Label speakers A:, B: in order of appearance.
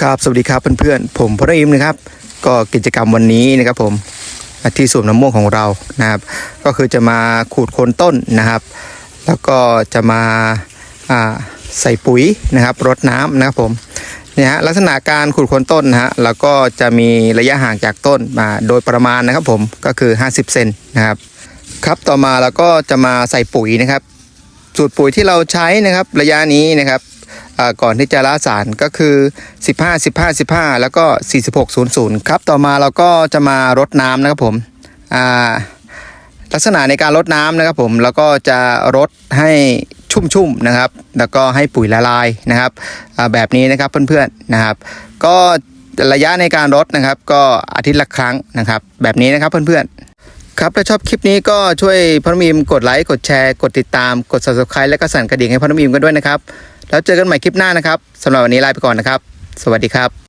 A: ครับสวัสดีครับเพื่อนๆผมพลอิมนะครับ ก็กิจกรรมวันนี้นะครับผมที่สวนน้ำม่วงของเรานะครับ ก็คือจะมาขูดโคนต้นนะครับ แล้วก็จะมาใส่ปุ๋ยนะครับรดน้ำนะครับผมเนี่ยฮะลักษณะการขูดโคนต้นนะฮะแล้วก็จะมีระยะห่างจากต้นมาโดยประมาณนะครับผมก็คือ 50 เซนนะครับครับต่อมาเราก็จะมาใส่ปุ๋ยนะครับสูตรปุ๋ยที่เราใช้นะครับระยะนี้นะครับ ก่อนที่จะละสารก็คือ 15 15 15 แล้วก็ 46 00 ครับ ต่อมาเราก็จะมารดน้ำนะครับผมลักษณะในการรดน้ำนะครับผมแล้วก็จะรดให้ชุ่มๆนะครับ แล้วก็ให้ปุ๋ยละลายนะครับแบบนี้นะครับเพื่อนๆนะครับ ก็ระยะในการรดนะครับ ก็อาทิตย์ละครั้งนะครับ แบบนี้นะครับเพื่อนๆครับถ้าชอบคลิปนี้ก็ช่วยพนมีมกดไลค์ กดแชร์ กดติดตาม กด subscribe และก็สั่นกระดิ่งให้พนมีมกันด้วยนะครับ แล้วเจอกันใหม่คลิปหน้านะครับสำหรับวันนี้ลาไปก่อนนะครับ สวัสดีครับ